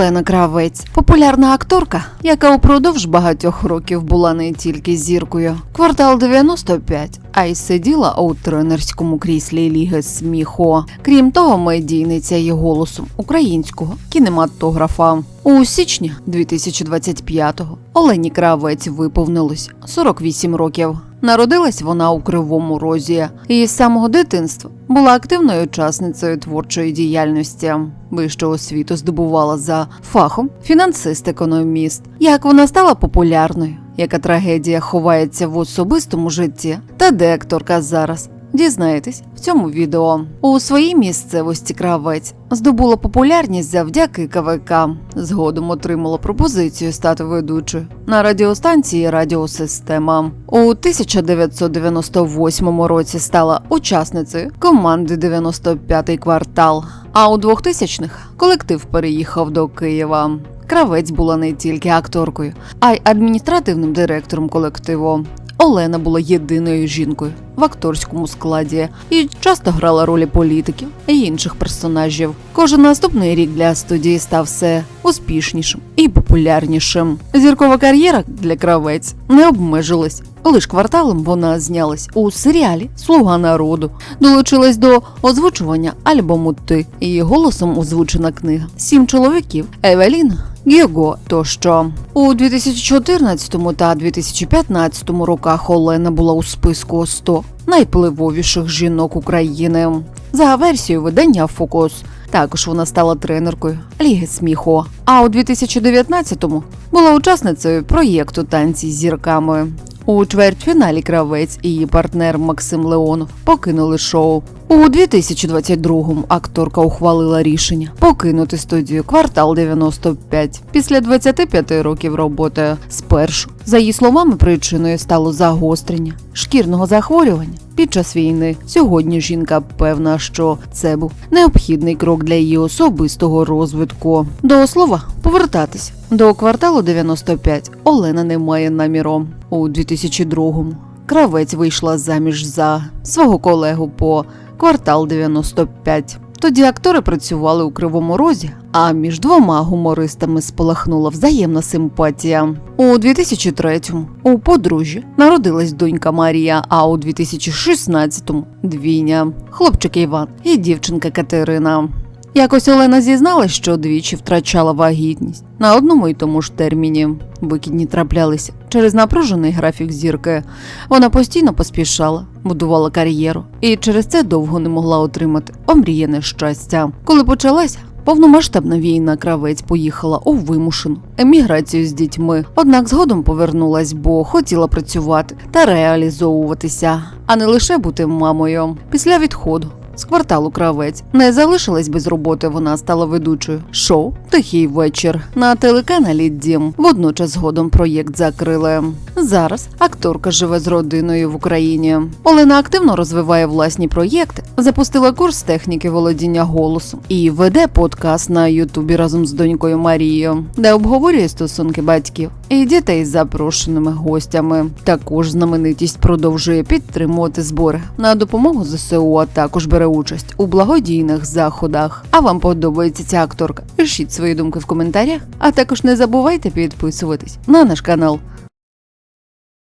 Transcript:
Олена Кравець, популярна акторка, яка упродовж багатьох років була не тільки зіркою. Квартал 95, а й сиділа у тренерському кріслі Ліги сміху. Крім того, медійниця є голосом українського кінематографа. У січні 2025-го Олені Кравець виповнилось 48 років. Народилась вона у Кривому Розі і з самого дитинства була активною учасницею творчої діяльності. Вищу освіту здобувала за фахом фінансист-економіст. Як вона стала популярною, яка трагедія ховається в особистому житті, та де акторка зараз. Дізнаєтесь в цьому відео. У своїй місцевості кравець здобула популярність завдяки КВК. Згодом отримала пропозицію стати ведучою на радіостанції Радіосистема. У 1998 році стала учасницею команди «95-й квартал. А у 2000-х колектив переїхав до Києва. Кравець була не тільки акторкою, а й адміністративним директором колективу. Олена була єдиною жінкою в акторському складі і часто грала ролі політиків і інших персонажів. Кожен наступний рік для студії став все успішнішим і популярнішим. Зіркова кар'єра для кравець не обмежилась. Лиш кварталом вона знялась у серіалі Слуга народу, долучилась до озвучування альбому Ти і голосом озвучена книга Сім чоловіків Евеліна Гіго тощо у 2014 та 2015 роках Олена була у списку 100 найпливовіших жінок України. За версією видання Фокус. Також вона стала тренеркою Ліги сміху. А у 2019-му була учасницею проєкту Танці з зірками. У чвертьфіналі кравець і її партнер Максим Леонов покинули шоу. У 2022-му акторка ухвалила рішення покинути студію квартал 95 після 25 років роботи. Спершу, за її словами, причиною стало загострення шкірного захворювання під час війни. Сьогодні жінка певна, що це був необхідний крок для її особистого розвитку. До слова, повертатись до кварталу 95 Олена не має наміру. У 2002-му кравець вийшла заміж за свого колегу по квартал 95. Тоді актори працювали у кривому розі, а між двома гумористами спалахнула взаємна симпатія. У 2003-му у подружжі народилась донька Марія, а у 2016-му двійня, хлопчик Іван і дівчинка Катерина. Якось Олена зізналась, що двічі втрачала вагітність на одному і тому ж терміні. Викидні траплялися через напружений графік зірки. Вона постійно поспішала, будувала кар'єру і через це довго не могла отримати омріяне щастя. Коли почалася повномасштабна війна, кравець поїхала у вимушену еміграцію з дітьми. Однак згодом повернулась, бо хотіла працювати та реалізовуватися, а не лише бути мамою. Після відходу з кварталу Кравець не залишилась без роботи. Вона стала ведучою шоу Тихий вечір на телеканалі Дім. Водночас згодом проєкт закрили. Зараз акторка живе з родиною в Україні. Олена активно розвиває власні проєкти, запустила курс техніки володіння голосом і веде подкаст на Ютубі разом з донькою Марією, де обговорює стосунки батьків і дітей з запрошеними гостями. Також знаменитість продовжує підтримувати збори на допомогу ЗСУ, а також бере участь у благодійних заходах. А вам подобається ця акторка? Пишіть свої думки в коментарях, а також не забувайте підписуватись на наш канал.